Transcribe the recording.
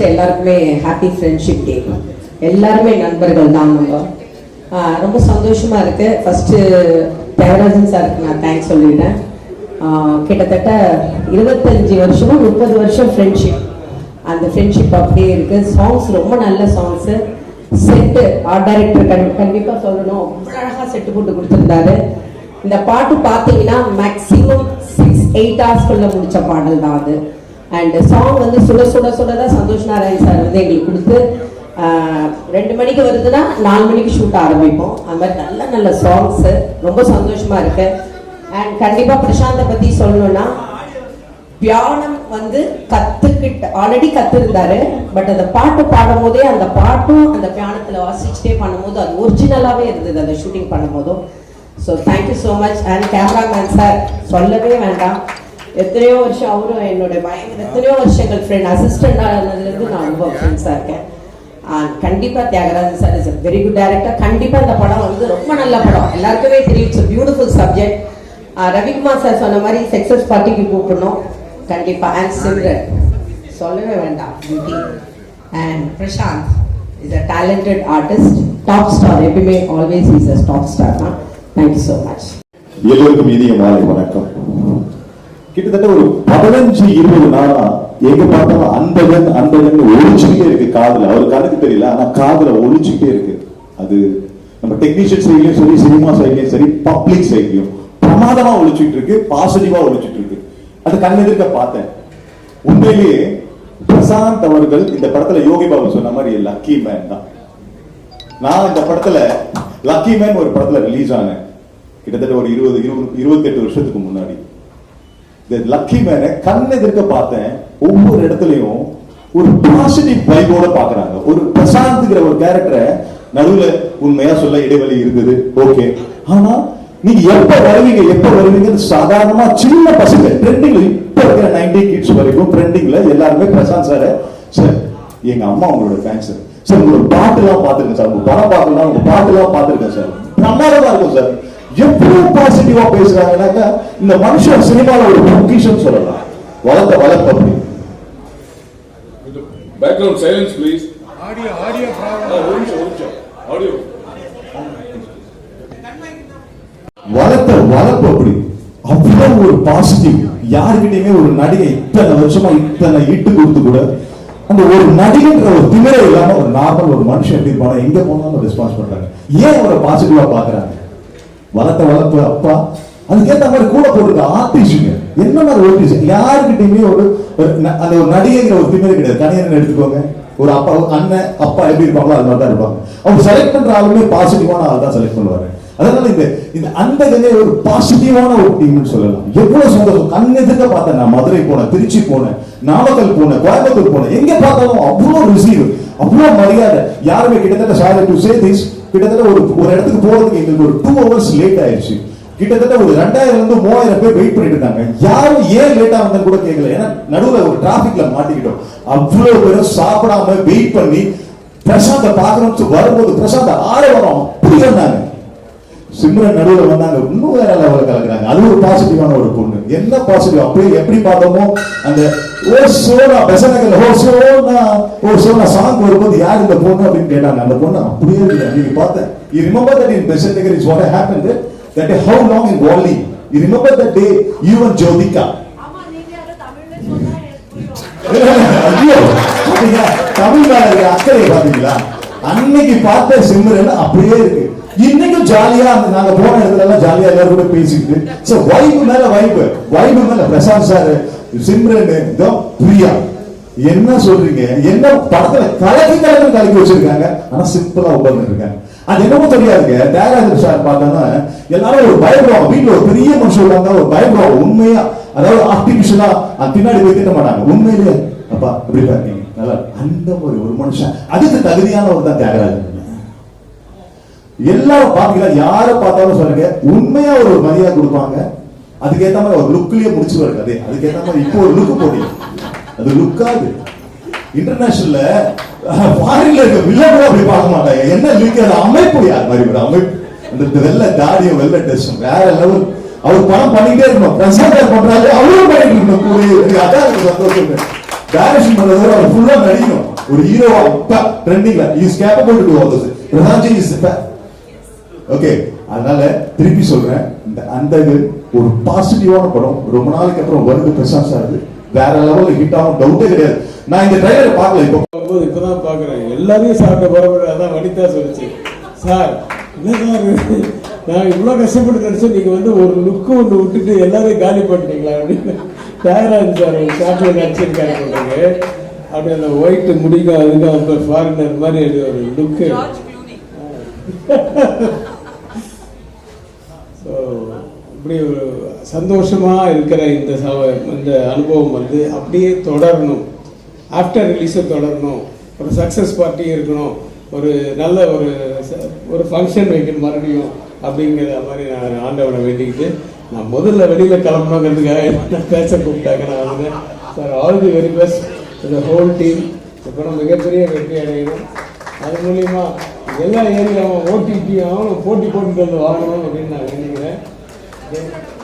First எல்லாருக்குமே happy friendship day எல்லாருமே நண்பர்கள் தான் நம்ம. ரொம்ப சந்தோஷமாக இருக்கு. ஃபஸ்ட்டு தேவராஜன் சாருக்கு நான் தேங்க்ஸ் சொல்லிடுறேன். கிட்டத்தட்ட இருபத்தஞ்சி வருஷமா முப்பது வருஷம் ஃப்ரெண்ட்ஷிப் அந்த ஃப்ரெண்ட்ஷிப் அப்படியே இருக்குது சாங்ஸ் ரொம்ப நல்ல சாங்ஸு செட்டு ஆர்ட் டைரக்டர் கண் சொல்லணும். அவ்வளோ அழகாக செட்டு போட்டு கொடுத்துருந்தாரு. இந்த பாட்டு பார்த்தீங்கன்னா மேக்ஸிமம் சிக்ஸ் எயிட் ஹவர்ஸ்குள்ளே முடித்த பாடல் தான் அது. அண்ட் சாங் வந்து சுட சுட சுட தான் சந்தோஷ் நாராயண் சார் வந்து எங்களுக்கு கொடுத்து ரெண்டு மணிக்கு வருதுன்னா நாலு மணிக்கு ஷூட் ஆரம்பிப்போம். அந்த மாதிரி நல்ல நல்ல சாங்ஸ் ரொம்ப சந்தோஷமா இருக்கு. அண்ட் கண்டிப்பா பிரசாந்தை பத்தி சொல்லணும்னா பியானம் வந்து கத்துக்கிட்டு ஆல்ரெடி கத்துருந்தாரு பட் அந்த பாட்டு பாடும் போதே அந்த பாட்டும் அந்த பியானத்துல வாசிச்சுட்டே பண்ணும்போது அது ஒரிஜினலாவே இருந்தது அந்த ஷூட்டிங் பண்ணும்போதும். So thank you so much and cameraman sir சொல்லவே வேண்டாம். எத்தனையோ வருஷம் அவரும் என்னுடைய பயங்கர எத்தனையோ வருஷங்கள் ஃப்ரெண்ட் அசிஸ்டண்டானதுலேருந்து நான் ரொம்ப ஃப்ரெண்ட்ஸாக இருக்கேன். கண்டிப்பாக கண்டிப்பா Thiagarajan sir is very good director கண்டிப்பாக இந்த படம் வந்து ரொம்ப நல்ல படம். எல்லாருக்குமே தெரியும் it's beautiful subject Ravikumar sir சொன்ன மாதிரி சக்ஸஸ் பார்ட்டிக்கு கூப்பிடணும். கண்டிப்பா. அண்ட் சிம்ரன். சொல்லவே வேண்டாம் beauty and Prashanth is a talented artist top star எப்பயுமே always is a top star தான். தேங்க்யூ ஸோ மச் எல்லோருக்கும் இனிய மாலை வணக்கம். கிட்டத்தட்ட ஒரு பதினஞ்சு இருபது நாளா எங்க பார்த்தாலும் அன்பகன் அன்பகன் ஒழிச்சுக்கிட்டே இருக்கு காதுல. அவர் கணக்கு தெரியல ஆனா காதுல ஒழிச்சுக்கிட்டே இருக்கு. அது நம்ம டெக்னீஷியன் சைட்லயும் சரி சினிமா சைட்லயும் சரி பப்ளிக் சைட்லயும் பிரமாதமா ஒழிச்சுட்டு இருக்கு பாசிட்டிவா ஒழிச்சுட்டு இருக்கு. அது கண்ணெதிர்க்க பார்த்தேன். உண்மையிலேயே பிரசாந்த் அவர்கள் இந்த படத்துல யோகி பாபு சொன்ன மாதிரி லக்கி மேன் தான். நான் இந்த படத்துல லக்கி மேன் ஒரு படத்துல ரிலீஸ் ஆனேன். கிட்டத்தட்ட ஒரு இருபது இருபது இருபத்தெட்டு வருஷத்துக்கு முன்னாடி. இந்த லக்கி மேனை கண் எதிர்க்க பார்த்தேன். ஒவ்வொரு இடத்துலையும் ஒரு பாசிட்டிவ் வைபோட பாக்குறாங்க ஒரு பிரசாந்த்ங்கிற ஒரு கேரக்டரை நடுவுல உண்மையா சொல்ல இடைவெளி இருக்குது. ஓகே ஆனா நீங்க எப்ப வருவீங்க எப்ப வருவீங்கன்னு சாதாரணமா சின்ன பசங்க ட்ரெண்டிங்ல இப்ப இருக்கிற நைன்டி கிட்ஸ் வரைக்கும் ட்ரெண்டிங்ல எல்லாருமே பிரசாந்த் சார் சார் எங்க அம்மா உங்களோட ஃபேன் சார் சார் உங்களோட பாட்டு எல்லாம் பாத்துருக்கேன் சார் உங்க படம் பார்க்கலாம் உங்க பாட்டு எல்லாம் பாத்துருக்கேன் சார் பிரமாதமா இருக்கும் சார் எவ்வளவு பாசிட்டிவா பேசுறாங்கன்னாக்கா இந்த மனுஷன் சினிமால ஒரு பொக்கிஷம் சொல்லலாம். வளர்த்த வளர்ப்பு அப்படி. ஆடியோ ஆடியோ ஒரு நிமிஷம், ஒரு நிமிஷம். Audio. வளர்த்த வளர்ப்பு அப்படி. அவ்வளவு ஒரு பாசிட்டிவ் யாருக்கிட்டயுமே ஒரு நடிகை இத்தனை வருஷமா இத்தனை ஈட்டு கொடுத்து கூட அந்த ஒரு நடிகைன்ற ஒரு திமிரை இல்லாம ஒரு நார்மல் ஒரு மனுஷன் எப்படி இருப்பானோ? எங்க போனாலும் ரெஸ்பான்ஸ் பண்றாங்க. ஏன் அவரை பாசிட்டிவா பாக்குறாங்க வளர்த்த வளர்ப்பு அப்பா. அதுக்கேத்த மாதிரி கூட போட்டிருக்க ஆர்டிஸ்டுங்க என்ன மாதிரி ஆர்டிஸ்ட் யாருக்கிட்டயுமே ஒரு ஒரு ந- அந்த ஒரு நடிகைங்கிற ஒரு திமிரை கிடையாது. கணியன் எடுத்துக்கோங்க. ஒரு அப்பா அண்ணன் அப்பா எப்படி இருப்பாங்களோ அது மாதிரி தான் இருப்பாங்க. அவங்க செலக்ட் பண்ற ஆளுமே பாசிட்டிவான ஆள் தான் செலக்ட் பண்ணுவாரு. அதனால இந்த இந்த அந்த கதையை ஒரு பாசிட்டிவான ஒரு டீம்னு சொல்லலாம். எவ்வளவு சந்தோஷம். கண் எதிர்க்க பார்த்தேன் நான். மதுரை போனேன் திருச்சி போனேன் நாமக்கல் போனேன் கோயம்புத்தூர் போனேன். எங்க பார்த்தாலும் அவ்வளவு ரிசீவ் அவ்வளவு மரியாதை. யாருமே கிட்டத்தட்ட சாரி டு சே திஸ் கிட்டத்தட்ட ஒரு ஒரு இடத்துக்கு போறதுக்கு எங்களுக்கு ஒரு டூ ஹவர்ஸ் லேட் ஆயிடுச்சு கிட்டத்தட்ட ஒரு ரெண்டாயிரம் இருந்து மூவாயிரம் பேர் வெயிட் பண்ணிட்டு இருந்தாங்க. யாரும் ஏன் லேட்டா வந்தா கூட கேட்கல ஏன்னா நடுவுல ஒரு டிராபிக்ல மாட்டிக்கிட்டோம். அவ்வளவு பேரும் சாப்பிடாம வெயிட் பண்ணி பிரசாந்த பாக்கணும்னு வரும்போது பிரசாந்த ஆளே அப்படி இருந்தாங்க சிம்ரன் நடுவுல வந்தாங்க. இன்னும் வேற லெவலில் கலக்குறாங்க. அது ஒரு பாசிட்டிவான ஒரு பொண்ணு. என்ன பாசிட்டிவ் அப்படியே எப்படி பார்த்தோமோ அந்த ஓ சோனா பெசனகல் ஓ சோனா ஓ சோனா சாங் வரும்போது யார் இந்த பொண்ணு அப்படின்னு கேட்டாங்க. அந்த பொண்ணு அப்படியே இருக்கு நீங்க பார்த்தேன். You remember that in Besant Nagar is what happen that how long in valley you remember that day and Jyothika ஐயோ பாத்தீங்களா? தமிழ் மேல இருக்கிற அக்கறை பாத்தீங்களா அன்னைக்கு பார்த்த சிம்ரன் அப்படியே இருக்கு. இன்னைக்கும் ஜாலியா அந்த நாங்க போன இடத்துல எல்லாம் ஜாலியா எல்லாரும் கூட பேசிக்கிட்டு. சோ வைபு மேல வைபு வைபு மேல பிரசாந்த் சார் சிம்ரன் பிரியா. என்ன சொல்றீங்க? என்ன படத்துல கலக்கி கலக்கி கலக்கி வச்சிருக்காங்க. ஆனா சிம்பிளா உட்கார்ந்து இருக்காங்க அது என்னமோ தெரியாதுங்க. தியாகராஜன் சார் பார்த்தோன்னா எல்லாரும் ஒரு பயப்படுவாங்க. வீட்டுல ஒரு பெரிய மனுஷன் உள்ளவங்க ஒரு பயப்படுவாங்க. உண்மையா? அதாவது ஆர்டிபிஷியலா பின்னாடி போய் திட்ட மாட்டாங்க. உண்மையிலே அப்பா இப்படி இருக்கீங்க நல்லா அந்த ஒரு ஒரு மனுஷன். அதுக்கு தகுதியானவர் தான் தியாகராஜன். எல்லாரும் பாத்தீங்களா யாரை பார்த்தாலும் சொல்லுங்க. உண்மையா ஒரு மரியாதை கொடுப்பாங்க. அதுக்கேத்த மாதிரி ஒரு லுக்லயே முடிச்சுவாரு கதை அதுக்கேத்த மாதிரி இப்போ ஒரு லுக் போடி அது லுக்காது இன்டர்நேஷனல்ல ஃபாரின்ல இருக்க வில்லன் கூட அப்படி பார்க்க மாட்டாங்க. என்ன லுக் அது அமைப்பு யார் மாதிரி ஒரு அமைப்பு. அந்த வெள்ள வெள்ளை தாடியும் வெள்ளை டெஸ்டும் வேற லெவல். அவர் பணம் பண்ணிட்டே இருக்கணும். பிரசாதம் பண்றாரு? அவரும் பண்ணிட்டு இருக்கணும். கூட அதான் எனக்கு சந்தோஷம். டைரக்ஷன் பண்றதோட அவர் ஃபுல்லா நடிக்கணும். ஒரு ஹீரோ இப்ப ட்ரெண்டிங்ல is capable to to all this Prashanth is okay அதனால திருப்பி சொல்றேன் இந்த அந்த இது ஒரு பாசிட்டிவான படம். ரொம்ப நாளைக்கு அப்புறம் வருது பிரசாந்த் சார் வேற லெவல்ல ஹிட் ஆகும் டவுட்டே கிடையாது. நான் இந்த ட்ரைலரை பார்க்கல இப்போ. போது இப்பதான் பாக்குறேன் எல்லாரையும் சாப்பிட்ட பரவாயில்ல அதான் வனிதா சொல்லுச்சு. சார் என்ன சார்? நான் இவ்வளவு கஷ்டப்பட்டு நடிச்சேன் நீங்க வந்து ஒரு லுக்கு ஒன்று விட்டுட்டு எல்லாரையும் காலி பண்ணிட்டீங்களா அப்படின்னு. தியாகராஜன் சார் ஒரு ஷார்ட்ல நடிச்சிருக்காரு உங்களுக்கு அப்படி அந்த ஒயிட் முடிக்கும் அதுக்கு அந்த ஃபாரினர் மாதிரி ஒரு லுக்கு இப்படி ஒரு சந்தோஷமாக இருக்கிற இந்த சவ- இந்த அனுபவம் வந்து அப்படியே தொடரணும். ஆஃப்டர் ரிலீஸை தொடரணும். ஒரு சக்ஸஸ் பார்ட்டி இருக்கணும். ஒரு நல்ல ஒரு ச- ஒரு ஃபங்க்ஷன் வைக்கணும் மறுபடியும் அப்படிங்கிற மாதிரி நான் ஆண்டவனை வேண்டிக்கிட்டு நான் முதல்ல வெளியில் கிளம்பணுங்கிறதுக்காக என்ன பேச கூப்பிட்டாங்க. நான் வந்து sir all the very best இந்த ஹோல் டீம் இப்போ மிகப்பெரிய வெற்றி அடையணும் அது மூலயமா எல்லா ஏரியாவும் ஓடிபி அவனும் போட்டி போட்டுட்டு வந்து வாங்கணும் அப்படின்னு நான் நினைக்கிறேன் Bien.